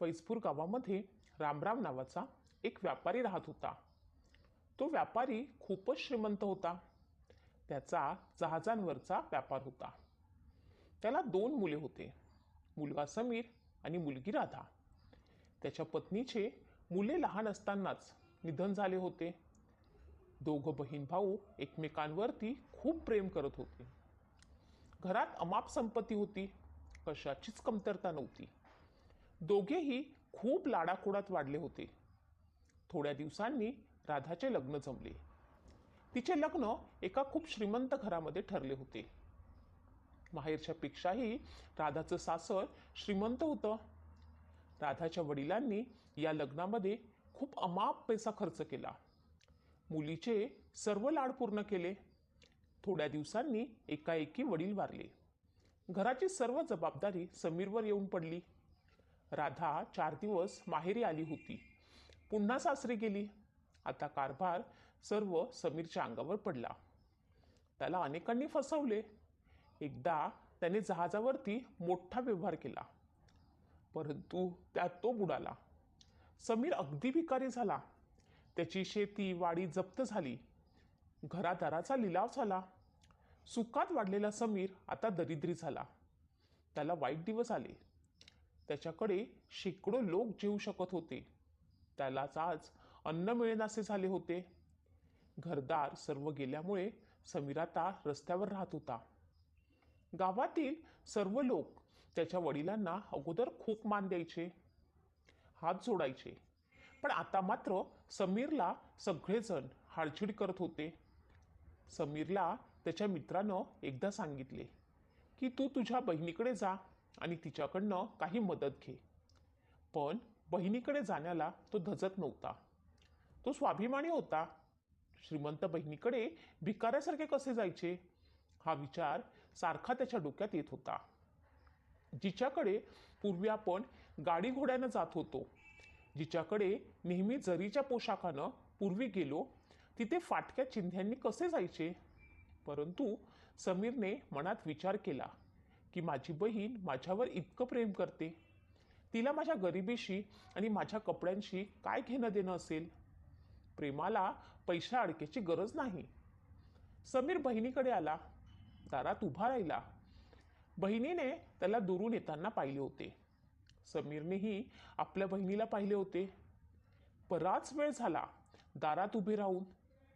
फैजपूर गावामध्ये रामराम नावाचा एक व्यापारी राहत होता. तो व्यापारी खूपच श्रीमंत होता. त्याचा जहाजांवरचा व्यापार होता. त्याला दोन मुले होते. मुलगा समीर आणि मुलगी राधा. त्याच्या पत्नीचे मुले लहान असतानाच निधन झाले होते. दोघं बहीण भाऊ एकमेकांवरती खूप प्रेम करत होते. घरात अमाप संपत्ती होती. कशाचीच कमतरता नव्हती. दोघेही खूप लाडाखोडात वाढले होते. थोड्या दिवसांनी राधाचे लग्न जमले. तिचे लग्न एका खूप श्रीमंत घरामध्ये ठरले होते. माहेरच्या पेक्षाही राधाचं सासर श्रीमंत होतं. राधाच्या वडिलांनी या लग्नामध्ये खूप अमाप पैसा खर्च केला. मुलीचे सर्व लाड पूर्ण केले. थोड्या दिवसांनी एकाएकी वडील वारले. घराची सर्व जबाबदारी समीरवर येऊन पडली. राधा चार दिवस माहेरी आली होती. पुन्हा सासरी गेली. आता कारभार सर्व समीरच्या अंगावर पडला. त्याला अनेकांनी फसवले. एकदा त्याने जहाजावरती मोठा व्यवहार केला. परंतु त्यात तो बुडाला. समीर अगदी भिकारी झाला. त्याची शेती वाडी जप्त झाली. घरादाराचा लिलाव झाला. सुखात वाढलेला समीर आता दरिद्री झाला. त्याला वाईट दिवस आले. त्याच्याकडे शेकडो लोक जेवू शकत होते. त्यालाच आज अन्न मिळेनासे झाले होते. घरदार सर्व गेल्यामुळे समीर आता रस्त्यावर राहत होता. गावातील सर्व लोक त्याच्या वडिलांना अगोदर खूप मान द्यायचे. हात जोडायचे. पण आता मात्र समीरला सगळेजण हाडचिड करत होते. समीरला त्याच्या मित्रानं एकदा सांगितले की तू तुझ्या बहिणीकडे जा. आणि तिच्याकडनं काही मदत घे. पण बहिणीकडे जाण्याला तो धजत नव्हता. तो स्वाभिमानी होता. श्रीमंत बहिणीकडे भिकाऱ्यासारखे कसे जायचे? हा विचार सारखा त्याच्या डोक्यात येत होता. जिच्याकडे पूर्वी आपण गाडी घोड्यानं जात होतो जिच्याकडे नेहमी जरीच्या पोशाखानं पूर्वी गेलो तिथे फाटक्या चिंध्यांनी कसे जायचे? परंतु समीरने मनात विचार केला. की माझी बहीण माझ्यावर इतकं प्रेम करते. तिला माझ्या गरिबीशी आणि माझ्या कपड्यांशी काय घेणं देणं असेल? प्रेमाला पैशा अडकेची गरज नाही. समीर बहिणीकडे आला. दारात उभा राहिला. बहिणीने त्याला दुरून येताना पाहिले होते. समीरनेही आपल्या बहिणीला पाहिले होते. बराच वेळ झाला दारात उभे राहून.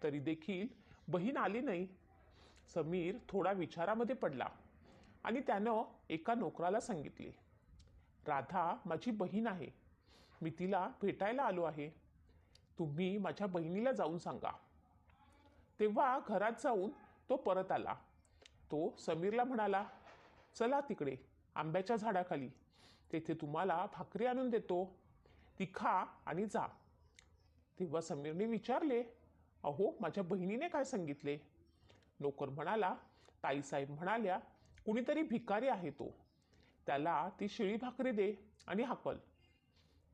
तरी देखील बहीण आली नाही. समीर थोडा विचारामध्ये पडला. आणि त्यानं एका नोकराला सांगितले राधा माझी बहीण आहे. मी तिला भेटायला आलो आहे. तुम्ही माझ्या बहिणीला जाऊन सांगा. तेव्हा घरात जाऊन तो परत आला. तो समीरला म्हणाला चला तिकडे आंब्याच्या झाडाखाली. तेथे तुम्हाला भाकरी आणून देतो. ती खा आणि जा. तेव्हा समीरने विचारले अहो माझ्या बहिणीने काय सांगितले? नोकर म्हणाला ताईसाहेब म्हणाल्या कुणीतरी भिकारी आहे तो. त्याला ती शिळी भाकरी दे आणि हाकल.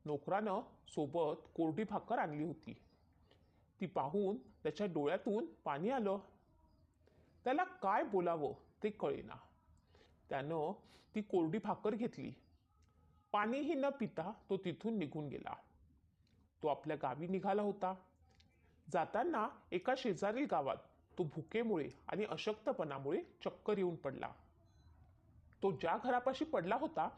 नोकरानं सोबत कोरडी भाकर आणली होती. ती पाहून त्याच्या डोळ्यातून पाणी आलं. त्याला काय बोलावं ते कळेना. त्यानं ती कोरडी भाकर घेतली. पाणीही न पिता तो तिथून निघून गेला. तो आपल्या गावी निघाला होता. जाताना एका शेजारील गावात तो भुकेमुळे आणि अशक्तपणामुळे चक्कर येऊन पडला. तो ज्या घरापाशी पडला होता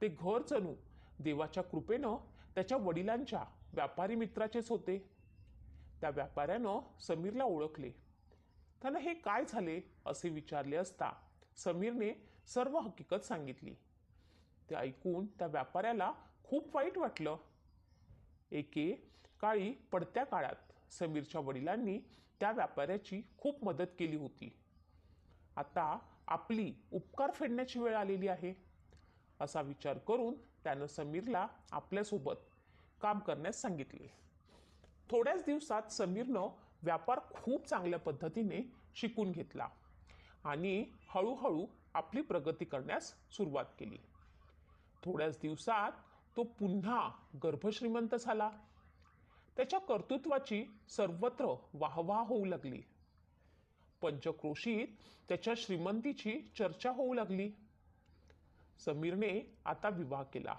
ते घर जणू देवाच्या कृपेनं त्याच्या वडिलांच्या व्यापारी मित्राचेच होते. त्या व्यापाऱ्यानं समीरला ओळखले. त्यानं हे काय झाले असे विचारले असता समीरने सर्व हकीकत सांगितली. ते ऐकून त्या व्यापाऱ्याला खूप वाईट वाटलं. एके काळी पडत्या काळात समीरच्या वडिलांनी त्या व्यापाऱ्याची खूप मदत केली होती. आता आपली उपकार फेडण्याची वेळ आलेली आहे? असा विचार करून त्यानं समीरला आपल्यासोबत काम करण्यास सांगितले. थोड्याच दिवसात समीरनं व्यापार खूप चांगल्या पद्धतीने शिकून घेतला आणि हळूहळू आपली प्रगती करण्यास सुरुवात केली. थोड्याच दिवसात तो पुन्हा गर्भश्रीमंत झाला. त्याच्या कर्तृत्वाची सर्वत्र वाहवा होऊ लागली. पंचक्रोशीत त्याच्या श्रीमंतीची चर्चा होऊ लागली. समीरने आता विवाह केला.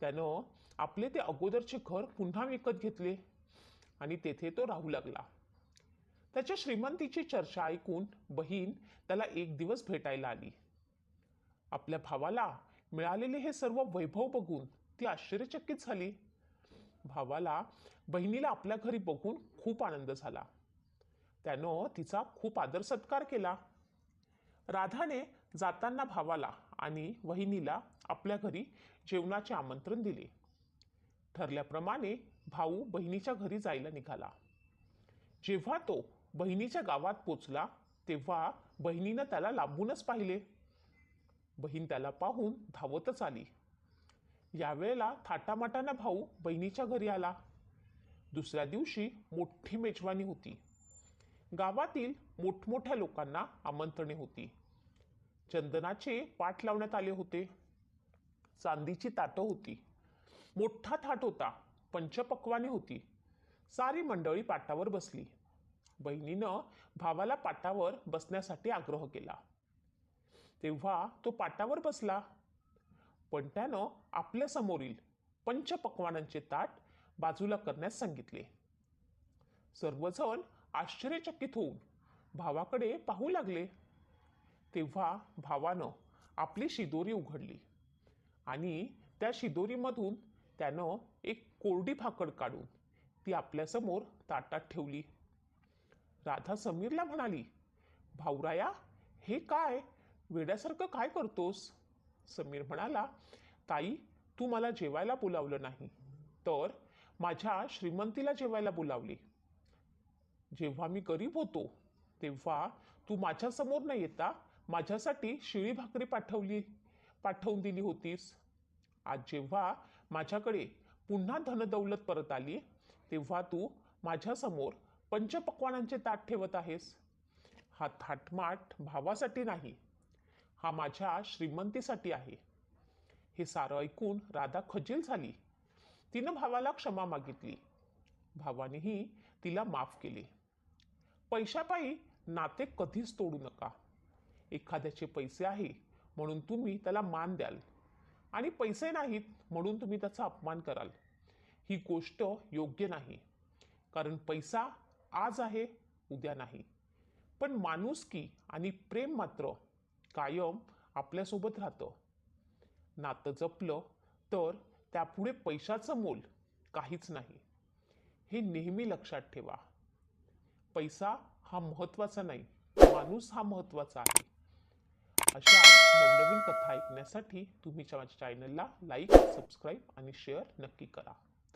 त्यानं आपले ते अगोदरचे घर पुन्हा विकत घेतले आणि तेथे तो राहू लागला. त्याच्या श्रीमंतीची चर्चा ऐकून बहीण त्याला एक दिवस भेटायला आली. आपल्या भावाला मिळालेले हे सर्व वैभव बघून ती आश्चर्यचकित झाली. भावाला बहिणीला आपल्या घरी बघून खूप आनंद झाला. त्यानं तिचा खूप आदर सत्कार केला. राधाने जाताना भावाला आणि वहिनीला आपल्या घरी जेवणाचे आमंत्रण दिले. ठरल्याप्रमाणे भाऊ बहिणीच्या घरी जायला निघाला. जेव्हा तो बहिणीच्या गावात पोचला तेव्हा बहिणीनं त्याला लांबूनच पाहिले. बहीण त्याला पाहून धावतच आली. यावेळेला थाटामाटाना भाऊ बहिणीच्या घरी आला. दुसऱ्या दिवशी मोठी मेजवानी होती. गावातील मोठमोठ्या लोकांना आमंत्रणे होती. चंदनाचे पाठ लावण्यात आले होते. चांदीची ताटं होती. मोठा थाट होता. पंचपक्वाने होती. सारी मंडळी पाटावर बसली. बहिणीनं भावाला पाटावर बसण्यासाठी आग्रह केला. तेव्हा तो पाटावर बसला. पण त्यानं आपल्या समोरील पंचपक्वानांचे ताट बाजूला करण्यास सांगितले. सर्वजण आश्चर्यचकित होऊन भावाकडे पाहू लागले. तेव्हा भावानं आपली शिदोरी उघडली आणि त्या शिदोरीमधून त्यानं एक कोरडी भाकड काढून ती आपल्यासमोर ताटात ठेवली. राधा समीरला म्हणाली भाऊराया हे काय? वेड्यासारखं काय करतोस? समीर म्हणाला ताई तू मला जेवायला बोलावलं नाही तर माझ्या श्रीमंतीला जेवायला बोलावली. जेव्हा मी गरीब होतो तेव्हा तू माझ्यासमोर न येता माझ्यासाठी शिळी भाकरी पाठवली पाठवून दिली होतीस. आज जेव्हा माझ्याकडे पुन्हा धनदौलत परत आली तेव्हा तू माझ्यासमोर पंचपक्वानांचे ताट ठेवत आहेस. हा थाटमाट भावासाठी नाही हा माझ्या श्रीमंतीसाठी आहे. हे सारं ऐकून राधा खजील झाली. तिनं भावाला क्षमा मागितली. भावानेही तिला माफ केले. पैशापायी नाते कधीच तोडू नका. एखाद्याचे पैसे आहे म्हणून तुम्ही त्याला मान द्याल. आणि पैसे नाहीत म्हणून तुम्ही त्याचा अपमान कराल. ही गोष्ट योग्य नाही. कारण पैसा आज आहे उद्या नाही. पण माणुसकी आणि प्रेम मात्र कायम आपल्यासोबत राहतं. नातं जपलं तर त्यापुढे पैशाचं मोल काहीच नाही. हे नेहमी लक्षात ठेवा. पैसा हा महत्त्वाचा नाही माणूस हा महत्त्वाचा आहे. अशा नवनवीन कथा ऐकण्यासाठी तुम्ही माझ्या चॅनलला लाईक सबस्क्राईब आणि शेअर नक्की करा.